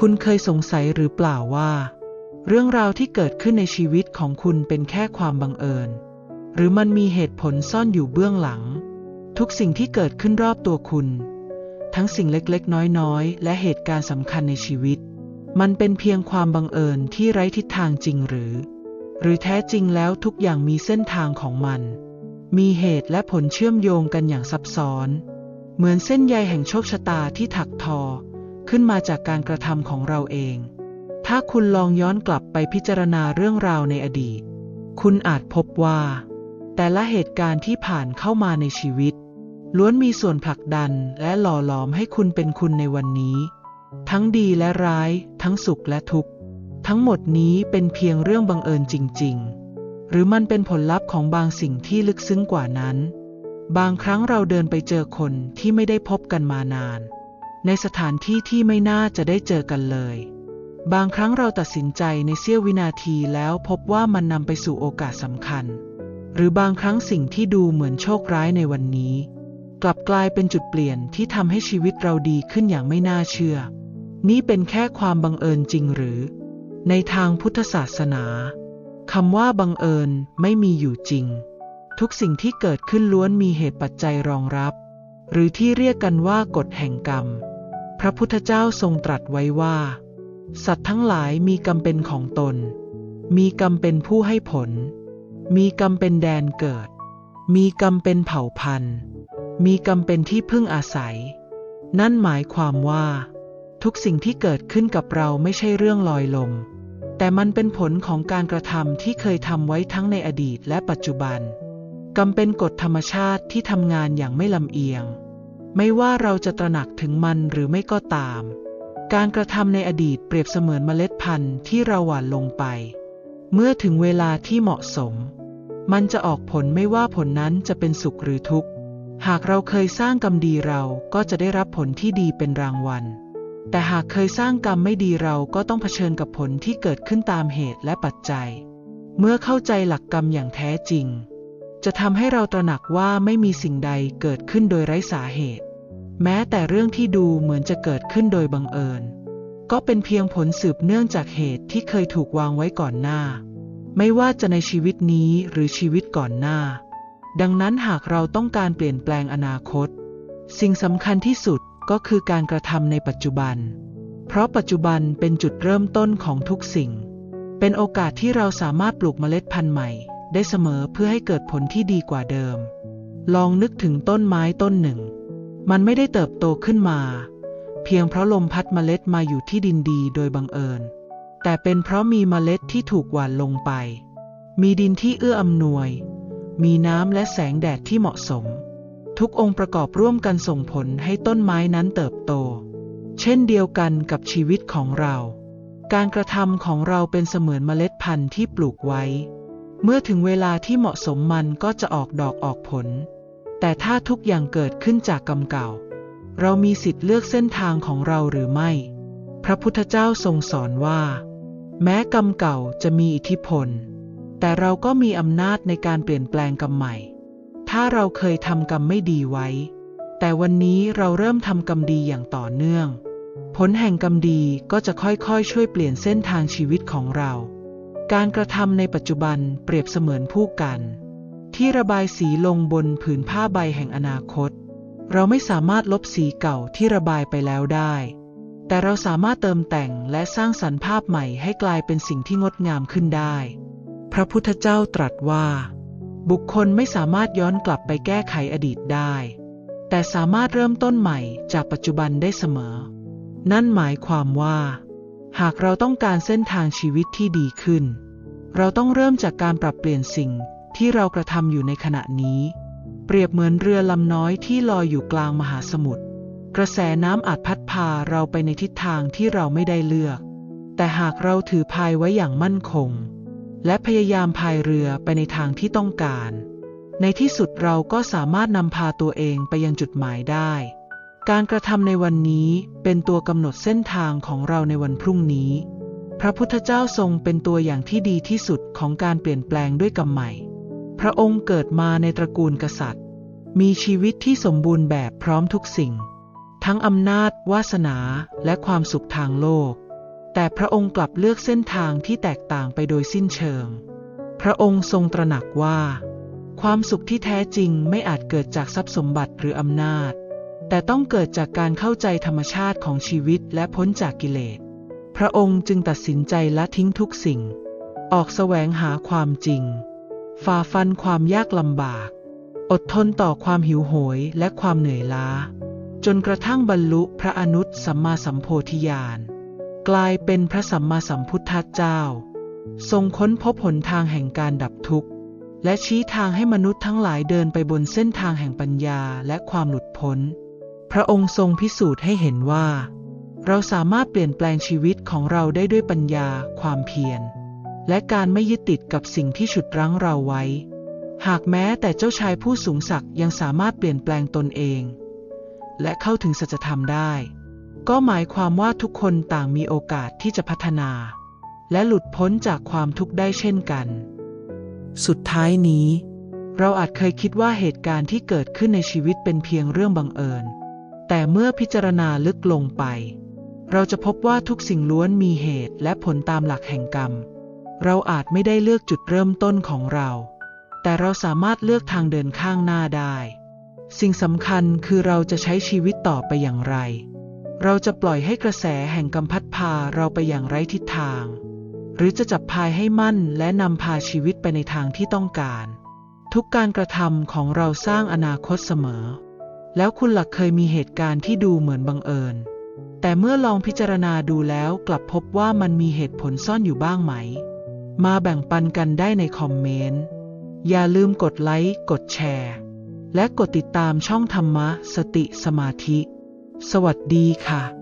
คุณเคยสงสัยหรือเปล่าว่า เรื่องราวที่เกิดขึ้นในชีวิตของคุณเป็นแค่ความบังเอิญ หรือมันมีเหตุผลซ่อนอยู่เบื้องหลัง ทุกสิ่งที่เกิดขึ้นรอบตัวคุณ ทั้งสิ่งเล็กๆ น้อยๆ และเหตุการณ์สำคัญในชีวิต มันเป็นเพียงความบังเอิญที่ไร้ทิศทางจริงหรือ หรือแท้จริงแล้วทุกอย่างมีเส้นทางของมัน มีเหตุและผลเชื่อมโยงกันอย่างซับซ้อน เหมือนเส้นใยแห่งโชคชะตาที่ถักทอ ขึ้นมาจากการกระทำของเราเอง ถ้าคุณลองย้อนกลับไปพิจารณาเรื่องราวในอดีต คุณอาจพบว่า แต่ละเหตุการณ์ที่ผ่านเข้ามาในชีวิต ล้วนมีส่วนผลักดันและหล่อหลอมให้คุณเป็นคุณในวันนี้ ทั้งดีและร้าย ทั้งสุขและทุกข์ ทั้งหมดนี้เป็นเพียงเรื่องบังเอิญจริง ๆหรือมันเป็นผลลัพธ์ของบางสิ่งที่ลึกซึ้งกว่านั้น บางครั้งเราเดินไปเจอคนที่ไม่ได้พบกันมานาน ในสถานที่ที่ไม่น่าจะได้เจอกันเลย บางครั้งเราตัดสินใจในเสี้ยววินาทีแล้วพบว่ามันนำไปสู่โอกาสสำคัญ หรือบางครั้งสิ่งที่ดูเหมือนโชคร้ายในวันนี้ กลับกลายเป็นจุดเปลี่ยนที่ทำให้ชีวิตเราดีขึ้นอย่างไม่น่าเชื่อ นี่เป็นแค่ความบังเอิญจริงหรือ ในทางพุทธศาสนาคำว่าบังเอิญไม่มีอยู่จริง ทุกสิ่งที่เกิดขึ้นล้วนมีเหตุปัจจัยรองรับ หรือที่เรียกกันว่ากฎแห่งกรรม พระพุทธเจ้าทรงตรัสไว้ว่า สัตว์ทั้งหลายมีกรรมเป็นของตน มีกรรมเป็นผู้ให้ผล มีกรรมเป็นแดนเกิด มีกรรมเป็นเผ่าพันธุ์ มีกรรมเป็นที่พึ่งอาศัย นั่นหมายความว่า ทุกสิ่งที่เกิดขึ้นกับเราไม่ใช่เรื่องลอยลม แต่มันเป็นผลของการกระทำที่เคยทำไว้ทั้งในอดีตและปัจจุบัน กรรมเป็นกฎธรรมชาติที่ทำงานอย่างไม่ลำเอียง ไม่ว่าเราจะตระหนักถึงมันหรือไม่ก็ตาม การกระทำในอดีตเปรียบเสมือนเมล็ดพันธุ์ที่เราหว่านลงไป เมื่อถึงเวลาที่เหมาะสม มันจะออกผลไม่ว่าผลนั้นจะเป็นสุขหรือทุกข์ หากเราเคยสร้างกรรมดีเราก็จะได้รับผลที่ดีเป็นรางวัล แต่หากเคยสร้างกรรมไม่ดีเราก็ต้องเผชิญกับผลที่เกิดขึ้นตามเหตุและปัจจัย เมื่อเข้าใจหลักกรรมอย่างแท้จริงจะทำให้เราตระหนักว่าไม่มีสิ่งใดเกิดขึ้นโดยไร้สาเหตุ แม้แต่เรื่องที่ดูเหมือนจะเกิดขึ้นโดยบังเอิญ ก็เป็นเพียงผลสืบเนื่องจากเหตุที่เคยถูกวางไว้ก่อนหน้า ไม่ว่าจะในชีวิตนี้หรือชีวิตก่อนหน้า ดังนั้นหากเราต้องการเปลี่ยนแปลงอนาคต สิ่งสำคัญที่สุดก็คือการกระทำในปัจจุบัน เพราะปัจจุบันเป็นจุดเริ่มต้นของทุกสิ่ง เป็นโอกาสที่เราสามารถปลูกเมล็ดพันธุ์ใหม่ ได้เสมอเพื่อให้เกิดผลที่ดีกว่าเดิม ลองนึกถึงต้นไม้ต้นหนึ่ง มันไม่ได้เติบโตขึ้นมา เพียงเพราะลมพัดเมล็ดมาอยู่ที่ดินดีโดยบังเอิญ แต่เป็นเพราะมีเมล็ดที่ถูกหว่านลงไป มีดินที่เอื้ออำนวย มีน้ำและแสงแดดที่เหมาะสม ทุกองค์ประกอบร่วมกันส่งผลให้ต้นไม้นั้นเติบโต เช่นเดียวกันกับชีวิตของเรา การกระทำของเราเป็นเสมือนเมล็ดพันธุ์ที่ปลูกไว้ เมื่อถึงเวลาที่เหมาะสมมันก็จะออกดอกออกผล แต่ถ้าทุกอย่างเกิดขึ้นจากกรรมเก่า เรามีสิทธิ์เลือกเส้นทางของเราหรือไม่ พระพุทธเจ้าทรงสอนว่า แม้กรรมเก่าจะมีอิทธิพล แต่เราก็มีอำนาจในการเปลี่ยนแปลงกรรมใหม่ ถ้าเราเคยทำกรรมไม่ดีไว้ แต่วันนี้เราเริ่มทำกรรมดีอย่างต่อเนื่อง ผลแห่งกรรมดีก็จะค่อยๆ ช่วยเปลี่ยนเส้นทางชีวิตของเรา การกระทำในปัจจุบันเปรียบเสมือนผู้กัน ที่ระบายสีลงบนผืนผ้าใบแห่งอนาคต เราไม่สามารถลบสีเก่าที่ระบายไปแล้วได้ แต่เราสามารถเติมแต่งและสร้างสรรค์ภาพใหม่ให้กลายเป็นสิ่งที่งดงามขึ้นได้ พระพุทธเจ้าตรัสว่า บุคคลไม่สามารถย้อนกลับไปแก้ไขอดีตได้ แต่สามารถเริ่มต้นใหม่จากปัจจุบันได้เสมอ นั่นหมายความว่า หากเราต้องการเส้นทางชีวิตที่ดีขึ้น เราต้องเริ่มจากการปรับเปลี่ยนสิ่ง ที่เรากระทำอยู่ในขณะนี้ เปรียบเหมือนเรือลำน้อยที่ลอยอยู่กลางมหาสมุทรกระแสน้ำอาจพัดพาเราไปในทิศทางที่เราไม่ได้เลือก แต่หากเราถือพายไว้อย่างมั่นคง และพยายามพายเรือไปในทางที่ต้องการ ในที่สุดเราก็สามารถนำพาตัวเองไปยังจุดหมายได้ การกระทำในวันนี้เป็นตัวกำหนดเส้นทางของเราในวันพรุ่งนี้ พระพุทธเจ้าทรงเป็นตัวอย่างที่ดีที่สุดของการเปลี่ยนแปลงด้วยกรรมใหม่ พระองค์เกิดมาในตระกูลกษัตริย์ มีชีวิตที่สมบูรณ์แบบพร้อมทุกสิ่ง ทั้งอำนาจ วาสนาและความสุขทางโลก แต่พระองค์กลับเลือกเส้นทางที่แตกต่างไปโดยสิ้นเชิง พระองค์ทรงตระหนักว่า ความสุขที่แท้จริงไม่อาจเกิดจากทรัพย์สมบัติหรืออำนาจ แต่ต้องเกิดจากการเข้าใจธรรมชาติของชีวิตและพ้นจากกิเลส พระองค์จึงตัดสินใจละทิ้งทุกสิ่ง ออกแสวงหาความจริง ฝ่าฟันความยากลำบาก อดทนต่อความหิวโหยและความเหนื่อยล้า จนกระทั่งบรรลุพระอนุตสัมมาสัมโพธิญาณกลายเป็นพระสัมมาสัมพุทธเจ้า ทรงค้นพบหนทางแห่งการดับทุกข์ และชี้ทางให้มนุษย์ทั้งหลายเดินไปบนเส้นทางแห่งปัญญาและความหลุดพ้น พระองค์ทรงพิสูจน์ให้เห็นว่า เราสามารถเปลี่ยนแปลงชีวิตของเราได้ด้วยปัญญาความเพียร และการไม่ยึดติดกับสิ่งที่ฉุดรั้งเราไว้ หากแม้แต่เจ้าชายผู้สูงศักดิ์ยังสามารถเปลี่ยนแปลงตนเอง และเข้าถึงสัจธรรมได้ ก็หมายความว่าทุกคนต่างมีโอกาสที่จะพัฒนา และหลุดพ้นจากความทุกข์ได้เช่นกัน สุดท้ายนี้ เราอาจเคยคิดว่าเหตุการณ์ที่เกิดขึ้นในชีวิตเป็นเพียงเรื่องบังเอิญ แต่เมื่อพิจารณาลึกลงไป เราจะพบว่าทุกสิ่งล้วนมีเหตุและผลตามหลักแห่งกรรม เราอาจไม่ได้เลือกจุดเริ่มต้นของเรา แต่เราสามารถเลือกทางเดินข้างหน้าได้ สิ่งสำคัญคือเราจะใช้ชีวิตต่อไปอย่างไร เราจะปล่อยให้กระแสแห่งกรรมพัดพาเราไปอย่างไร้ทิศทาง หรือจะจับพายให้มั่นและนำพาชีวิตไปในทางที่ต้องการ ทุกการกระทำของเราสร้างอนาคตเสมอ แล้วคุณหลักเคยมีเหตุการณ์ที่ดูเหมือนบังเอิญ แต่เมื่อลองพิจารณาดูแล้วกลับพบว่ามันมีเหตุผลซ่อนอยู่บ้างไหม มาแบ่งปันกันได้ในคอมเมนต์ อย่าลืมกดไลค์ กดแชร์ และกดติดตามช่องธรรมะสติสมาธิ สวัสดีค่ะ